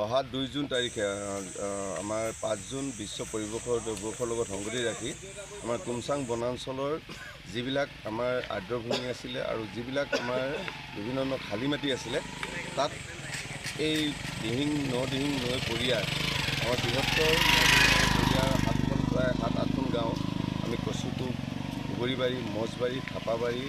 অহা দুই জুন তাৰিখে আমাৰ পাঁচ জুন বিশ্ব পৰিৱেশৰ দিৱসৰ লগত সংগতি ৰাখি আমাৰ কুমচাং বনাঞ্চলৰ যিবিলাক আমাৰ আৰ্দ্ৰভূমি আছিলে আৰু যিবিলাক আমাৰ বিভিন্ন ধৰণৰ খালী মাটি আছিলে তাত এই দিহিং ন দিহিং নৈ পৰিয়াৰ আমাৰ বৃহত্তৰ সাতখন প্ৰায় সাত আঠখন গাঁও আমি কচুটোপ বগৰীবাৰী মজবাৰী থাপাবাৰী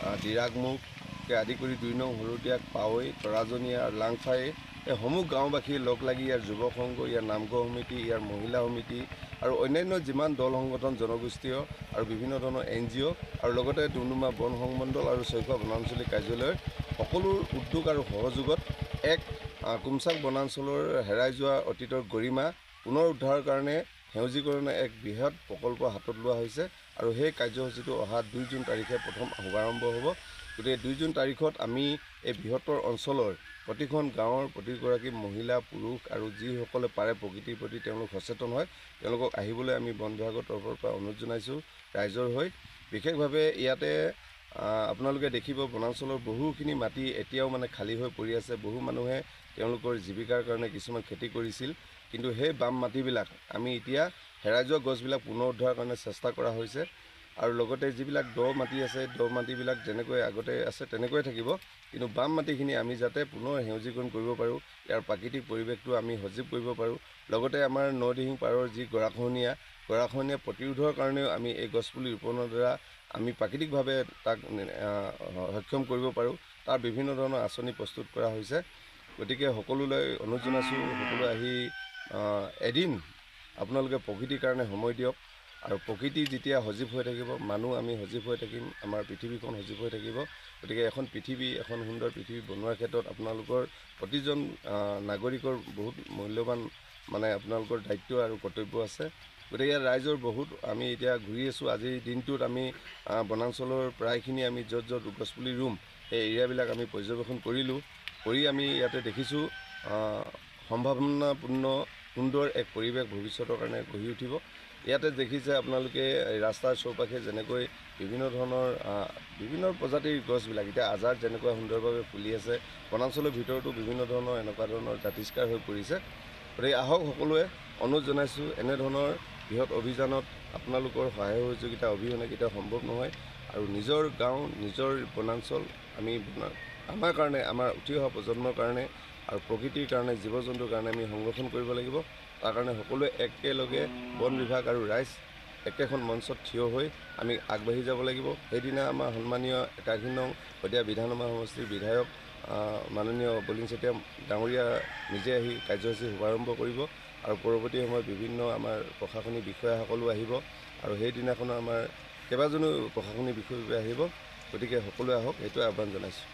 আহ, ডিৰাগমুখকে আদি কৰি দুই নং হলতীয়াক পাৱৈ তৰাজনীয়া আৰু লাংফাই এই সমূহ গাঁওবাসী লগ লাগি ইয়াৰ যুৱক সংঘ ইয়াৰ নামঘৰ সমিতি ইয়াৰ মহিলা সমিতি আৰু অন্যান্য যিমান দল সংগঠন জনগোষ্ঠীয় আৰু বিভিন্ন ধৰণৰ এন জি অ' আৰু লগতে ডুমডুমা বন সংমণ্ডল আৰু চৈখোৱা বনাঞ্চলিক কাৰ্যালয়ৰ সকলো উদ্যোগ আৰু সহযোগত এক আহ, কুমচাং বনাঞ্চলৰ হেৰাই যোৱা অতীতৰ গৰিমা পুনৰ উদ্ধাৰৰ কাৰণে সেউজীকৰণৰ এক বৃহৎ প্ৰকল্প হাতত লোৱা হৈছে আৰু সেই কাৰ্যসূচীটো অহা দুই জুন তাৰিখে প্ৰথম শুভাৰম্ভ হ'ব। গতিকে দুই জুন তাৰিখত আমি এই বৃহত্তৰ অঞ্চলৰ প্ৰতিখন গাঁৱৰ প্ৰতিগৰাকী মহিলা পুৰুষ আৰু যিসকলে পাৰে প্ৰকৃতিৰ প্ৰতি তেওঁলোক সচেতন হয় তেওঁলোকক আহিবলৈ আমি বন বিভাগৰ তৰফৰ পৰা অনুৰোধ জনাইছোঁ ৰাইজৰ হৈ। বিশেষভাৱে ইয়াতে আপোনালোকে দেখিব বনাঞ্চলৰ বহুখিনি মাটি এতিয়াও মানে খালী হৈ পৰি আছে। বহু মানুহে তেওঁলোকৰ জীৱিকাৰ কাৰণে কিছুমান খেতি কৰিছিল। কিন্তু সেই বাম মাটিবিলাক আমি এতিয়া হেৰাই যোৱা গছবিলাক পুনৰ উদ্ধাৰৰ কাৰণে চেষ্টা কৰা হৈছে। আৰু লগতে যিবিলাক দ মাটি আছে দ মাটিবিলাক যেনেকৈ আগতে আছে তেনেকৈয়ে থাকিব। কিন্তু বাম মাটিখিনি আমি যাতে পুনৰ সেউজীকৰণ কৰিব পাৰোঁ ইয়াৰ প্ৰাকৃতিক পৰিৱেশটো আমি সজীৱ কৰিব পাৰোঁ। লগতে আমাৰ নদিহিং পাৰৰ যি গৰাখহনীয়া গৰাখহনীয়া প্ৰতিৰোধৰ কাৰণেও আমি এই গছপুলি ৰোপণৰ দ্বাৰা আমি প্ৰাকৃতিকভাৱে তাক সক্ষম কৰিব পাৰোঁ। তাৰ বিভিন্ন ধৰণৰ আঁচনি প্ৰস্তুত কৰা হৈছে। গতিকে সকলোলৈ অনুৰোধ জনাইছোঁ সকলোৱে আহি আহ, এদিন আপোনালোকে প্ৰকৃতিৰ কাৰণে সময় দিয়ক আৰু প্ৰকৃতি যেতিয়া সজীৱ হৈ থাকিব মানুহ আমি সজীৱ হৈ থাকিম আমাৰ পৃথিৱীখন সজীৱ হৈ থাকিব গতিকে এখন পৃথিৱী এখন সুন্দৰ পৃথিৱী বনোৱাৰ ক্ষেত্ৰত আপোনালোকৰ প্ৰতিজন নাগৰিকৰ বহুত মূল্যৱান মানে আপোনালোকৰ দায়িত্ব আৰু কৰ্তব্য আছে। গতিকে ৰাইজৰ বহুত আমি এতিয়া ঘূৰি আছোঁ। আজিৰ দিনটোত আমি বনাঞ্চলৰ প্ৰায়খিনি আমি য'ত য'ত গছপুলি ৰুম সেই এৰিয়াবিলাক আমি পৰ্যবেক্ষণ কৰিলোঁ। কৰি আমি ইয়াতে দেখিছোঁ সম্ভাৱনাপূৰ্ণ সুন্দৰ এক পৰিৱেশ ভৱিষ্যতৰ কাৰণে গঢ়ি উঠিব। ইয়াতে দেখিছে আপোনালোকে ৰাস্তাৰ চৌপাশে যেনেকৈ বিভিন্ন ধৰণৰ বিভিন্ন প্ৰজাতিৰ গছবিলাক এতিয়া আজাৰ যেনেকুৱা সুন্দৰভাৱে ফুলি আছে বনাঞ্চলৰ ভিতৰতো বিভিন্ন ধৰণৰ এনেকুৱা ধৰণৰ জাতিষ্কাৰ হৈ পৰিছে। গতিকে আহক সকলোৱে অনুৰোধ জনাইছোঁ এনেধৰণৰ বৃহৎ অভিযানত আপোনালোকৰ সহায় সহযোগিতা অবিহনে কেতিয়াও সম্ভৱ নহয়। আৰু নিজৰ গাঁও নিজৰ বনাঞ্চল আমি আমাৰ কাৰণে আমাৰ উঠি অহা প্ৰজন্মৰ কাৰণে আৰু প্ৰকৃতিৰ কাৰণে জীৱ জন্তুৰ কাৰণে আমি সংৰক্ষণ কৰিব লাগিব। তাৰ কাৰণে সকলোৱে একেলগে বন বিভাগ আৰু ৰাইজ একেখন মঞ্চত থিয় হৈ আমি আগবাঢ়ি যাব লাগিব। সেইদিনা আমাৰ সন্মানীয় একাশী নং শদিয়া বিধানসভা সমষ্টিৰ বিধায়ক মাননীয় বলিন চেতিয়া ডাঙৰীয়া নিজে আহি কাৰ্যসূচী শুভাৰম্ভ কৰিব আৰু পৰৱৰ্তী সময়ত বিভিন্ন আমাৰ প্ৰশাসনিক বিষয়াসকলো আহিব আৰু সেইদিনাখনো আমাৰ কেইবাজনো প্ৰশাসনিক বিষয়া আহিব। গতিকে সকলোৱে আহক এইটোৱে আহ্বান জনাইছোঁ।